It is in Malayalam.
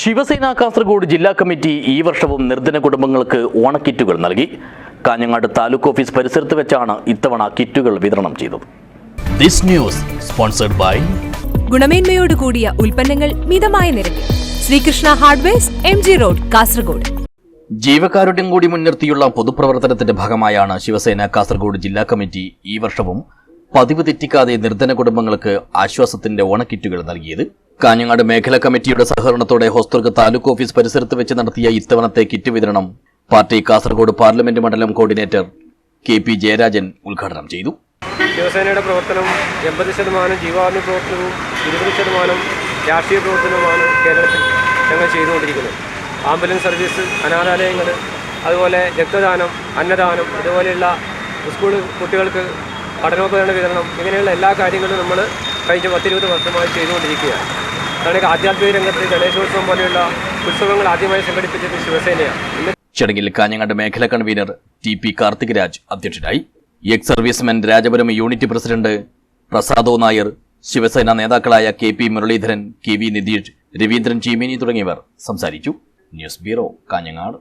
ശിവസേന കാസർഗോഡ് ജില്ലാ കമ്മിറ്റി ഈ വർഷവും നിർധന കുടുംബങ്ങൾക്ക് ഓണക്കിറ്റുകൾ നൽകി. കാഞ്ഞങ്ങാട് താലൂക്ക് ഓഫീസ് പരിസരത്ത് വെച്ചാണ് ഇത്തവണ കിറ്റുകൾ വിതരണം ചെയ്തത്. This news sponsored by ഗുണമേന്മയോട് കൂടിയ ഉൽപ്പന്നങ്ങൾ മിതമായ നിരക്കിൽ. Sreekrishna hardwares M G road Kasaragod. ജീവകാരുണ്യം കൂടി മുൻനിർത്തിയുള്ള പൊതുപ്രവർത്തനത്തിന്റെ ഭാഗമായാണ് ശിവസേന കാസർഗോഡ് ജില്ലാ കമ്മിറ്റി ഈ വർഷവും പതിവ് തെറ്റിക്കാതെ നിർധന കുടുംബങ്ങൾക്ക് ആശ്വാസത്തിന്റെ ഓണക്കിറ്റുകൾ നൽകിയത്. കാഞ്ഞങ്ങാട് മേഖലാ കമ്മിറ്റിയുടെ സഹകരണത്തോടെ ഹോസ്ദുർഗ് താലൂക്ക് ഓഫീസ് പരിസരത്ത് വെച്ച് നടത്തിയ ഇത്തവണത്തെ കിറ്റ് വിതരണം പാർട്ടി കാസർഗോഡ് പാർലമെന്റ് മണ്ഡലം കോർഡിനേറ്റർ കെ പി ജയരാജൻ ഉദ്ഘാടനം ചെയ്തു. ശിവസേനയുടെ പ്രവർത്തനം എൺപത് ശതമാനം ജീവാത്മ പ്രവർത്തനവും ഇരുപത് ശതമാനം രാഷ്ട്രീയ പ്രവർത്തനവുമാണ് കേരളത്തിൽ ഞങ്ങൾ ചെയ്തുകൊണ്ടിരിക്കുന്നത്. ആംബുലൻസ് സർവീസ് അനാഥാലയങ്ങൾ അതുപോലെ രക്തദാനം അന്നദാനം ഇതുപോലെയുള്ള സ്കൂൾ കുട്ടികൾക്ക് പഠനോപകരണ വിതരണം ഇങ്ങനെയുള്ള എല്ലാ കാര്യങ്ങളും നമ്മൾ കഴിഞ്ഞ പത്തിരുപത് വർഷമായി ചെയ്തുകൊണ്ടിരിക്കുകയാണ്. അതാണ് ആധ്യാത്മിക രംഗത്ത് ഗണേശോത്സവം പോലെയുള്ള ഉത്സവങ്ങൾ ആദ്യമായി സംഘടിപ്പിച്ചത് ശിവസേനയാണ്. ചടങ്ങിൽ കാഞ്ഞങ്ങാട് മേഖലാ convener T P Karthik Raj അധ്യക്ഷനായി. Ex servicemen Rajapuram unit president പ്രസാദോ Nair Shiv Sena നേതാക്കളായ K P Muraleedharan K V Nitish Raveendran Cheemeni തുടങ്ങിയവർ സംസാരിച്ചു. News bureau Kanhangad.